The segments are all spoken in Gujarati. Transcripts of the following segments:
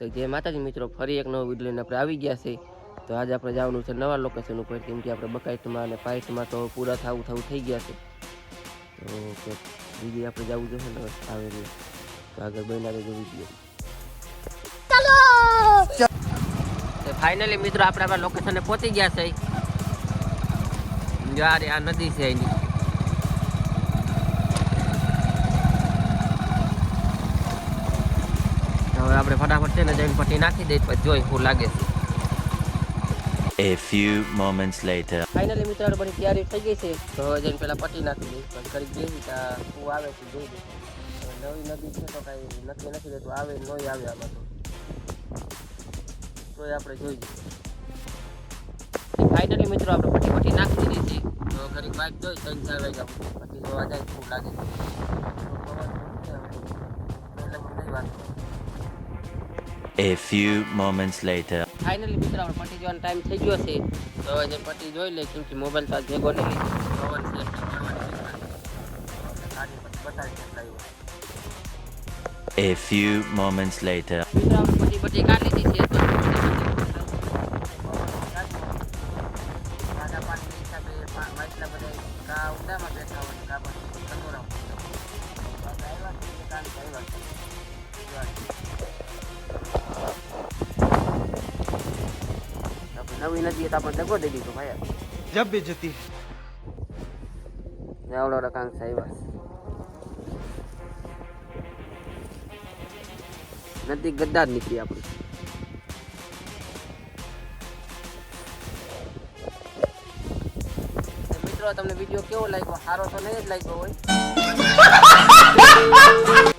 તો જે માતાજી મિત્રો ફરી એક નવો વીડિયો લઈને આપણે આવી ગયા છે. તો આજે આપણે જવાનું છે નવા લોકેશન ઉપર કેમ કે આપણે બકાઈટમાં અને પાઇટમાં તો પૂરા થવું થવું થઈ ગયા છે. તો બીજી આપણે જવું જોઈએ ને આવે નહીં તો આગળ બનાવી રહેજો વીડિયો તો ફાઇનલી મિત્રો આપણે આપણા લોકેશને પહોંચી ગયા છે. યાર આ નદી છે એની. હવે આપણે ફટાફટ છે ને જઈને પટ્ટી નાખી દઈએ પછી જોઈ શું લાગે છે. A few moments later. Finally મિત્રો બધી તૈયારી થઈ ગઈ છે. તો હવે જઈને પેલા પટ્ટી નાખી દઈશ પણ કરી બેસી ત્યાં શું આવે છે જોઈ દઈશ નવી નદી છે તો કાંઈ નક્કી નથી રહેતું આવે નહીં આવે આમાં તો. તોય આપણે જોઈ ફાઇનલી મિત્રો આપણે પટી પટી નાખી દીધી છે. તો ઘડી બાઇક જોઈ ત્રણ ચાર વાગ્યા પછી જોવા જાય શું લાગે છે. એટલે નહીં વાત A few moments later. Finally મિત્રો આપણે પટી જોવાનો ટાઈમ થઈ ગયો છે તો જે પટ્ટી જોઈ લે કેમ કે મોબાઈલ તો આજ ભેગો નહીં પવન છે A few moments later. મિત્રો આપણે પટી પટી કાઢી લીધી છે તો નવી નથી એ તો આપણને દગો દઈ દીધો ભાઈ. જબ બી જતી. આવડો રકાંક સાહેબ નથી ગદ્દાર નીકળી આપણે. મિત્રો તમને વીડિયો કેવો લાગ્યો? સારો તો નહીં જ લાગ્યો હોય.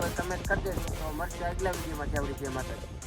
તમે કરી દેજો. મળશે આગલા વિડીયોમાં ત્યાં વીડિયો માટે